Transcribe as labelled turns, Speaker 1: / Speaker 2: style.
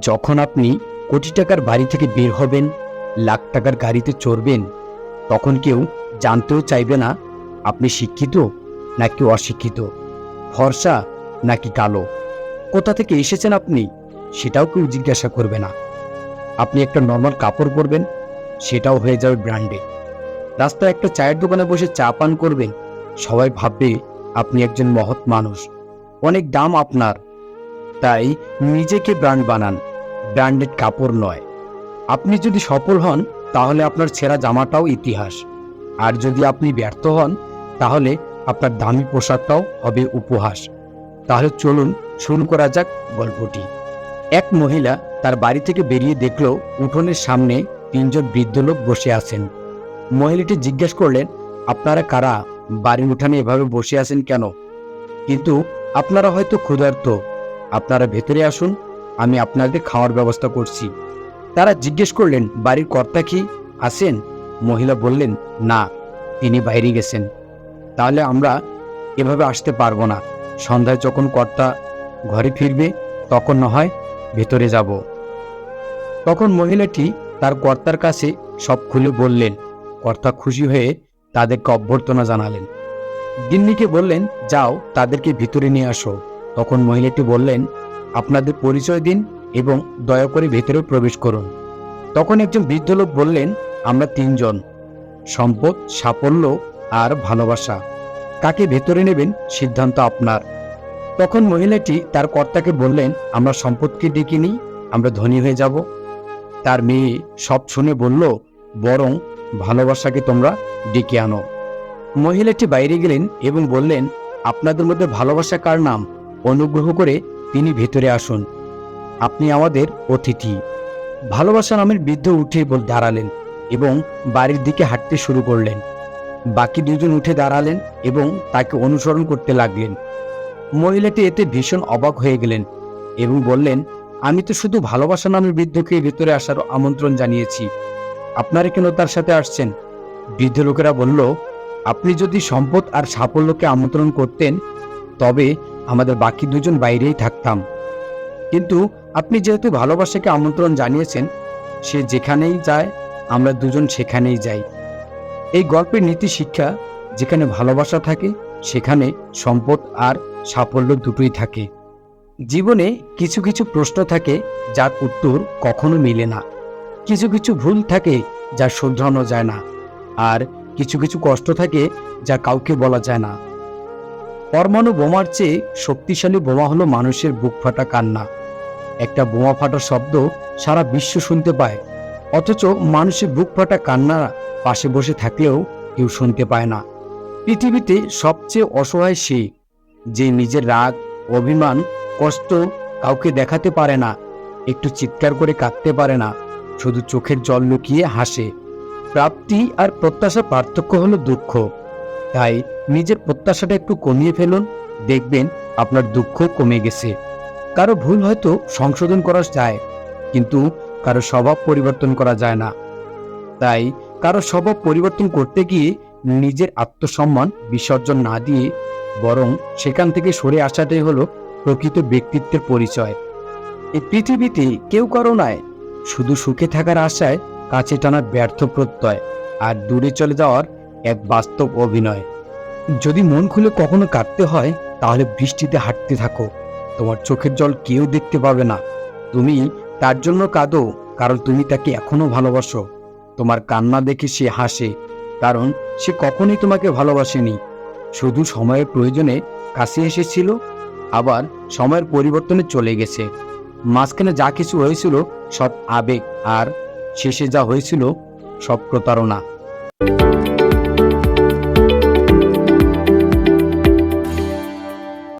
Speaker 1: যখন আপনি কোটি টাকার বাড়ি থেকে বের হবেন, লাখ টাকার গাড়িতে চড়বেন, তখন কেউ জানতেও চাইবে না, আপনি শিক্ষিত নাকি অশিক্ষিত, ফর্সা নাকি কালো। কোথা থেকে এসেছেন আপনি, সেটাও কেউ জিজ্ঞাসা করবে না। আপনি একটা নর্মাল কাপড় পরবেন, সেটাও হয়ে যাবে ব্র্যান্ডে রাস্তায় একটা চায়ের দোকানে বসে চা পান করবেন, সবাই ভাববে আপনি একজন মহৎ মানুষ। অনেক দাম আপনার। তাই নিজেকে ব্র্যান্ড বানান। ব্র্যান্ডেড কাপড় নয়। আপনি যদি সফল হন, তাহলে আপনার ছেঁড়া জামাটাও ইতিহাস। আর যদি আপনি ব্যর্থ হন, তাহলে আপনার দামি পোশাকটাও হবে উপহাস। তাহলে চলুন শুরু করা যাক গল্পটি। এক মহিলা তার বাড়ি থেকে বেরিয়ে দেখল উঠোনের সামনে তিনজন বৃদ্ধ লোক বসে আছেন। মহিলাটি জিজ্ঞেস করলেন, আপনারা কারা? বাড়ির উঠানে এভাবে বসে আছেন কেন? কিন্তু, আপনারা হয়তো ক্ষুধার্ত। আপনারা ভেতরে আসুন আমি আপনাদের খাওয়ার ব্যবস্থা করছি। তারা জিজ্ঞেস করলেন, বাড়ির কর্তা কি আছেন? মহিলা বললেন, না, তিনি বাইরে গেছেন। তাহলে আমরা এভাবে আসতে পারব না। সন্ধ্যায় যখন কর্তা ঘরে ফিরবে, তখন না হয় ভেতরে যাব। তখন মহিলাটি তার কর্তার কাছে সব খুলে বললেন। কর্তা খুশি হয়ে তাদেরকে অভ্যর্থনা জানালেন। গিন্নিকে বললেন, যাও, তাদেরকে ভিতরে নিয়ে আসো। তখন মহিলাটি বললেন আপনাদের পরিচয় দিন এবং দয়া করে ভেতরে প্রবেশ করুন। তখন একজন বৃদ্ধ লোক বললেন, আমরা তিনজন। সম্পদ, সাফল্য আর ভালোবাসা। কাকে ভেতরে নেবেন সিদ্ধান্ত আপনার। তখন মহিলাটি তার কর্তাকে বললেন, আমরা সম্পদকে ডেকে নিই, আমরা ধনী হয়ে যাব। তার মেয়ে সব শুনে বলল, বরং ভালোবাসাকে তোমরা ডেকে আনো। মহিলাটি বাইরে গেলেন এবং বললেন, আপনাদের মধ্যে ভালোবাসা কার নাম? অনুগ্রহ করে তিনি ভেতরে আসুন। আপনি আমাদের অতিথি। ভালোবাসা নামের বৃদ্ধ উঠে দাঁড়ালেন এবং বাড়ির দিকে হাঁটতে শুরু করলেন। বাকি দুজন উঠে দাঁড়ালেন এবং তাকে অনুসরণ করতে লাগলেন। মহিলাটি এতে ভীষণ অবাক হয়ে গেলেন এবং বললেন, আমি তো শুধু ভালোবাসা নামের বৃদ্ধকে ভেতরে আসার আমন্ত্রণ জানিয়েছি। আপনারা কেন তার সাথে আসছেন? বৃদ্ধ লোকেরা বলল, আপনি যদি সম্পদ আর সাফল্যকে আমন্ত্রণ করতেন, তবে আমাদের বাকি দুজন বাইরেই থাকতাম। কিন্তু আপনি যেহেতু ভালোবাসাকে আমন্ত্রণ জানিয়েছেন, সে যেখানেই যায়, আমরা দুজন সেখানেই যাই। এই গল্পের নীতি শিক্ষা, যেখানে ভালোবাসা থাকে, সেখানে সম্পদ আর সাফল্য দুটোই থাকে। জীবনে কিছু কিছু প্রশ্ন থাকে, যার উত্তর কখনো মিলে না। কিছু কিছু ভুল থাকে, যা শুধরানো যায় না। আর কিছু কিছু কষ্ট থাকে, যা কাউকে বলা যায় না। পরমাণু বোমার চেয়ে শক্তিশালী বোমা হলো মানুষের বুক ফাটা কান্না। একটা বোমা ফাটার শব্দ সারা বিশ্ব শুনতে পায়, অথচ মানুষের বুক ফাটা কান্না পাশে বসে থাকলেও কেউ শুনতে পায় না। পৃথিবীতে সবচেয়ে অসহায় সে, যে নিজের রাগ, অভিমান, কষ্ট কাউকে দেখাতে পারে না, একটু চিৎকার করে কাঁদতে পারে না, শুধু চোখের জল লুকিয়ে হাসে। প্রাপ্তি আর প্রত্যাশার পার্থক্য হলো দুঃখ। তাই নিজের প্রত্যাশাটা একটু কমিয়ে ফেলুন, দেখবেন আপনার দুঃখ কমে গেছে। কারও ভুল হয়তো সংশোধন করা যায়, কিন্তু কারও স্বভাব পরিবর্তন করা যায় না। তাই কারও স্বভাব পরিবর্তন করতে গিয়ে নিজের আত্মসম্মান বিসর্জন না দিয়ে বরং সেখান থেকে সরে আসাটাই হলো প্রকৃত ব্যক্তিত্বের পরিচয়। এই পৃথিবীতে কেউ কারও নয়, শুধু সুখে থাকার আশায় কাছে টানার ব্যর্থ প্রত্যয়, আর দূরে চলে যাওয়ার এক বাস্তব অভিনয়। যদি মন খুলে কখনো কাটতে হয়, তাহলে বৃষ্টিতে হাঁটতে থাকো। তোমার চোখের জল কেউ দেখতে পাবে না। তুমি তার জন্য কাঁদো, কারণ তুমি তাকে এখনও ভালোবাসো। তোমার কান্না দেখে সে হাসে, কারণ সে কখনোই তোমাকে ভালোবাসেনি। শুধু সময়ের প্রয়োজনে কাছে এসেছিল, আবার সময়ের পরিবর্তনে চলে গেছে। মাঝখানে যা কিছু হয়েছিল সব আবেগ, আর শেষে যা হয়েছিল সব প্রতারণা।